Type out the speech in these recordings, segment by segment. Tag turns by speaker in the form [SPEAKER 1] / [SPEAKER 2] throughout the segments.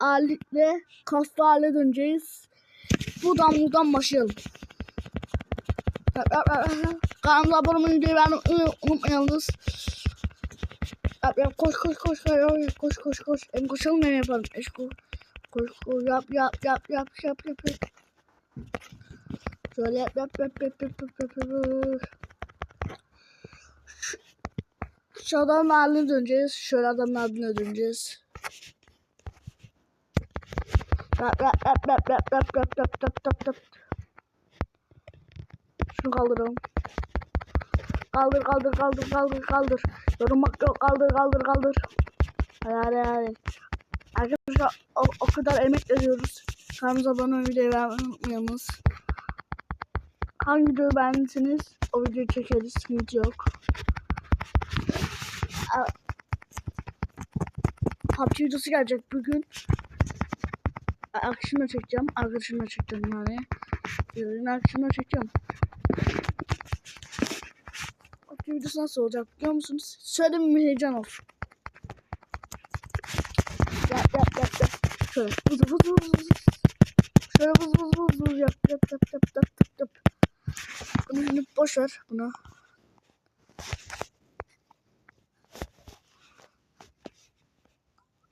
[SPEAKER 1] haliyle kaslı hale döneceğiz. Buradan buradan başlayalım. Kanalımıza abone olmayı beğenmeyi unutmayınız. Yap yap koş koş koş koş koş koş koş. Hem koşalım hem yapalım. Eş koş koş yap yap yap yap yap yap yap. Şöyle yap yap yap yap yap yap yap yap. Şu adamın haline döneceğiz. Şöyle adamın haline döneceğiz. Yap yap yap yap yap yap yap yap yap yap yap. Şunu kaldıralım. Kaldır kaldır kaldır kaldır kaldır. Yorulmak yok kaldır kaldır kaldır. Hadi hadi. Arkadaşlar o, o kadar emek veriyoruz. Kanalımıza abone olmayı videoyu beğenmeyi unutmayınız. Hangi videoyu beğendiyseniz o videoyu çekeriz. Sıkıntı yok. PUBG videosu gelecek bugün. Akşamda çekeceğim. Arkadaşımla çekeceğim yani. Yarın akşamda çekeceğim. PUBG videosu nasıl olacak biliyor musunuz? Söyledim mi heyecan olsun. Yap yap yap yap. Şöyle vız vız vız vız. Şöyle vız vız vız vız yap yap yap yap yap yap yap. Bunu şimdi boş ver bunu.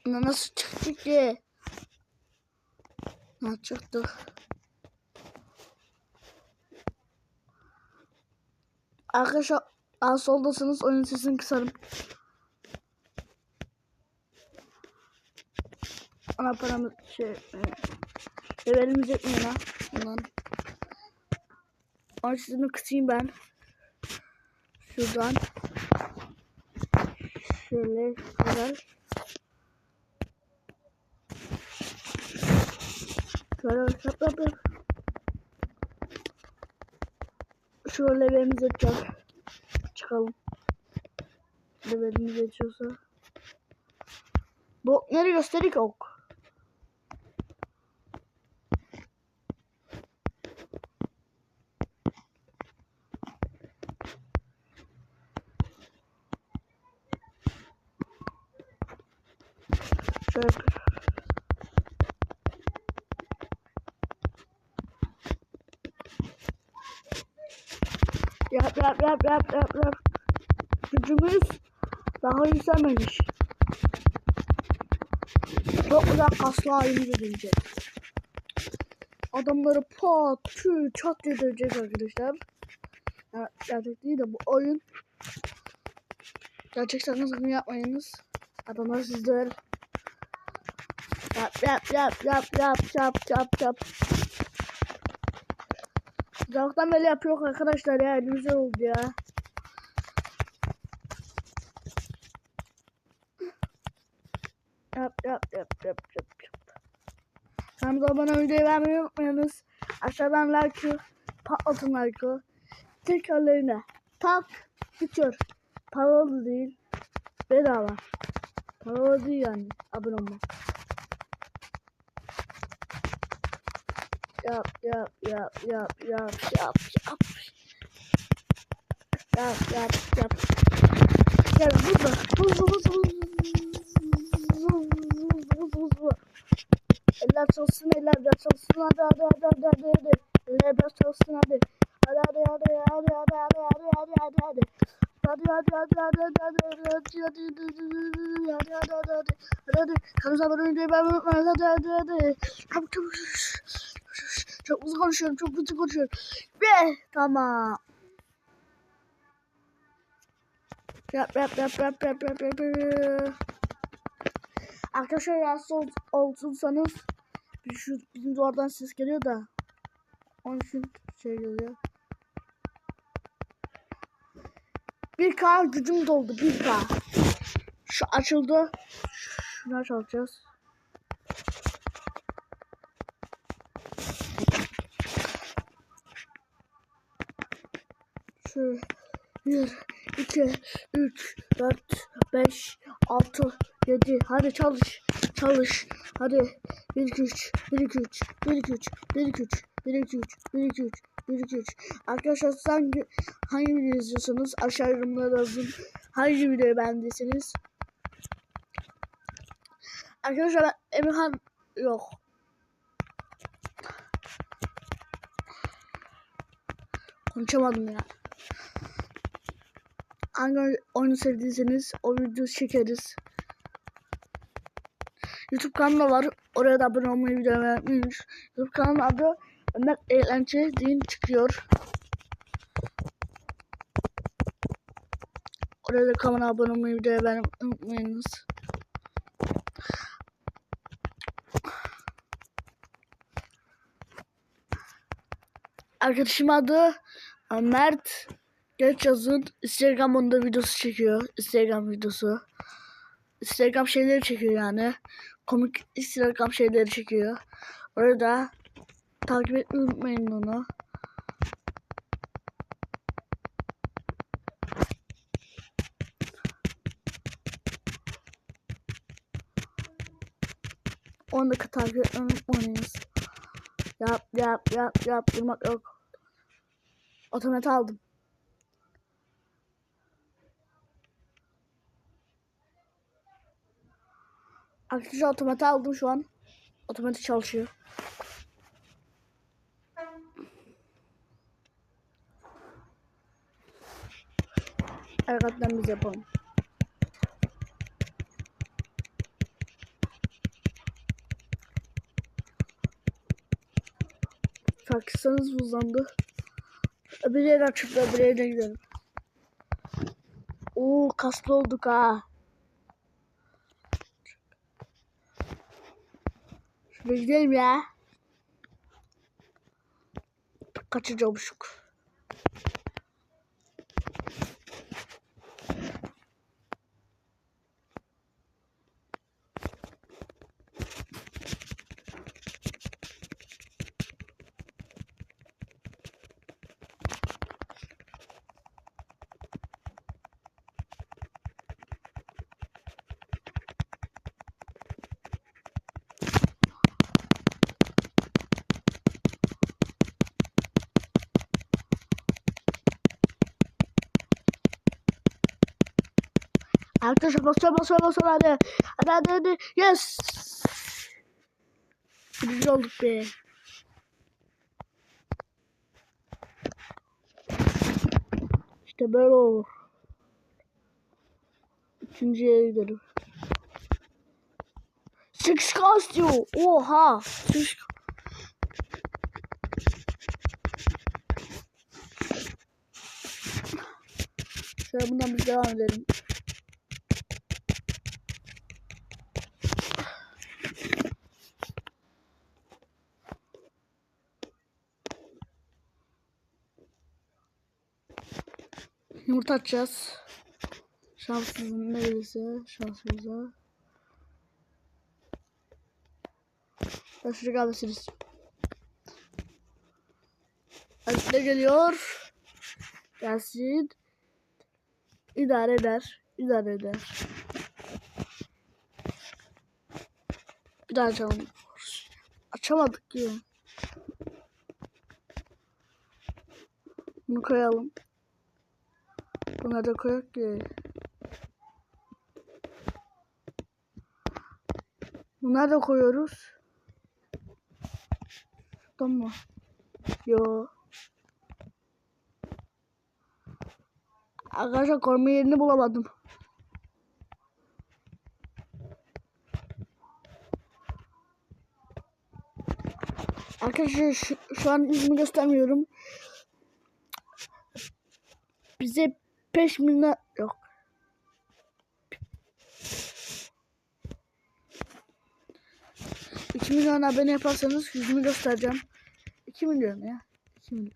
[SPEAKER 1] Buna nasıl çıktı ki? Ha çıktı. Arkadaşlar soldasınız oyun sesini kısarım. Ana paramız şey e, levelimiz yetmiyor lan. Onun sesini kısayım ben. Şuradan. Şöyle kadar. Şöyle yap yap yap. Şöyle levelimiz yetecek. Çıkalım. Levelimiz yetiyorsa. Bu nereye gösterik ok? Şöyle Yap yap yap yap yap yap. Gücümüz daha yükselmemiş. Çok güzel kaslı halimize. Adamları pat, tü, çat diye arkadaşlar. Gerçek değil de bu oyun. Gerçek sakın yapmayınız. Adamlar sizi döver. Yap yap yap yap yap yap yap yap. Zavuktan böyle yapıyor arkadaşlar ya güzel oldu ya. Yap yap yap yap yap yap. Kanalımıza abone olmayı beğenmeyi unutmayınız. Aşağıdan like'ı patlatın like'ı. Tekrarlarına tak bitiyor. Paralı değil. Bedava. Paralı değil yani abone olmak. Yap yap yap yap yap yap yap. Yap yap yap. Gel hızlı hızlı. Hızlı hızlı. Eller çalışsın eller de çalışsın hadi hadi hadi hadi hadi hadi. Eller de çalışsın hadi. Hadi hadi hadi hadi hadi hadi hadi hadi hadi hadi. Hadi hadi hadi hadi hadi hadi hadi hadi hadi hadi hadi hadi hadi kanalımıza abone olmayı unutmayın hadi hadi hadi çabuk çabuk çok hızlı konuşuyorum. Çok kötü konuşuyorum. Ve tamam. Yap yap yap yap yap yap yap. Arkadaşlar rahatsız ol, olsunsanız şu bizim duvardan ses geliyor da onun için şey geliyor. Bir k gücüm doldu bir k. Şu açıldı. Şuna çalacağız. 1, 2, 3, 4, 5, 6, 7. Hadi çalış. Çalış. Hadi. 1, 2, 3, 1, 2, 3, 1, 2, 3, 1, 2, 3, 1, 2, 3, 1, 2, 3, 1, 2, 3. Arkadaşlar hangi, hangi video izliyorsanız aşağı yorumlara yazın. Hangi videoyu beğendiyseniz. Arkadaşlar ben Emirhan yok. Konuşamadım ya. Hangi oyunu sevdiyseniz o videoyu çekeriz. YouTube kanalı var. Oraya da abone olmayı, video beğenmeyi unutmayın. YouTube kanalının adı Ömer Eğlence Din çıkıyor. Oraya da kanala abone olmayı, video beğenmeyi unutmayınız. Arkadaşım adı Mert Geç yazın. Instagram onda videosu çekiyor. Instagram videosu. Instagram şeyleri çekiyor yani. Komik Instagram şeyleri çekiyor. Orada takip etmeyi unutmayın onu. Onu da takip etmeyi unutmayınız. Yap yap yap yap durmak yok. Otomat aldım. Arkadaşlar otomat aldım şu an. Otomatik çalışıyor. Arkadan biz yapalım. Farksanız buzlandı. Öbür yere açıp da öbür yere gidelim. Oo kaslı olduk ha. Gidelim ya. Kaçacakmışık. Arkadaşlar basıyor basıyor basıyor hadi. Hadi hadi hadi. Yes. Birinci olduk be. İşte böyle olur. Üçüncüye gidelim. Six cast diyor. Oha. Six Şöyle bundan biz devam edelim. Yumurta atacağız. Şanssızın neresi? Şansımıza. Ben şuraya kalmışsınız. Evet ne geliyor? Gelsin. İdare eder. İdare eder. Bir daha açalım. Açamadık ki. Bunu koyalım. Buna da koyak ki. Bunları da koyuyoruz. Şuradan mı? Yo. Arkadaşlar koruma yerini bulamadım. Arkadaşlar şu, şu an yüzümü göstermiyorum. Bize 5 milyon yok. İki milyon abone yaparsanız yüzümü göstereceğim. 2 milyon ya. 2 milyon.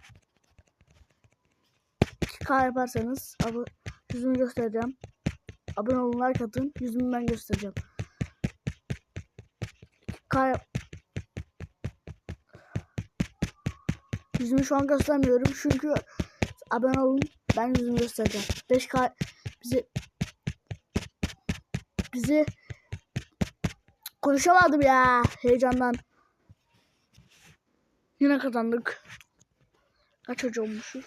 [SPEAKER 1] 2K yaparsanız abi yüzümü göstereceğim. Abone olun like. Yüzümü ben göstereceğim. 2K yap- Yüzümü şu an göstermiyorum çünkü abone olun ben yüzümü göstereceğim. 5K bizi bizi konuşamadım ya heyecandan. Yine kazandık. Kaç hoca olmuşuz?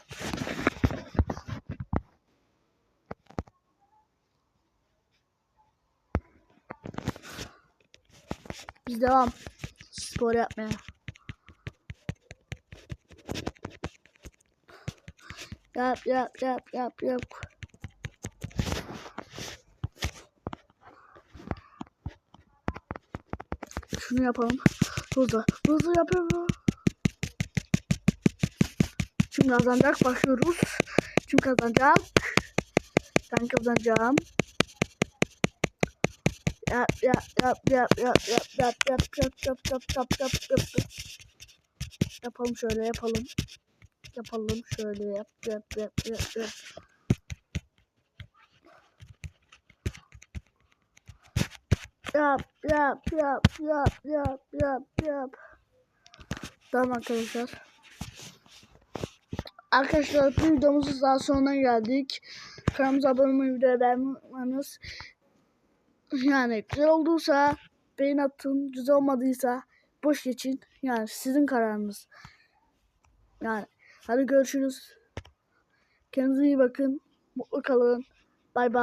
[SPEAKER 1] Biz devam. spor yapmaya. Yap yap yap yap yap. Şunu yapalım. Hızlı. Hızlı yapıyorum. Kim kazanacak? Başlıyoruz. Kim kazanacak? Ben kazanacağım. Yap yap yap yap yap yap yap yap yap yap yap yap yap yap yap. Yapalım şöyle yapalım. Yapalım şöyle yap yap yap yap yap. Yap yap yap yap yap yap yap. Tamam arkadaşlar. Arkadaşlar bu videomuzun daha sonuna geldik. Kanalımıza abone olmayı, videoyu beğenmeyi. Yani güzel olduysa beğen atın, güzel olmadıysa boş geçin. Yani sizin kararınız. Yani hadi görüşürüz. Kendinize iyi bakın. Mutlu kalın. Bay bay.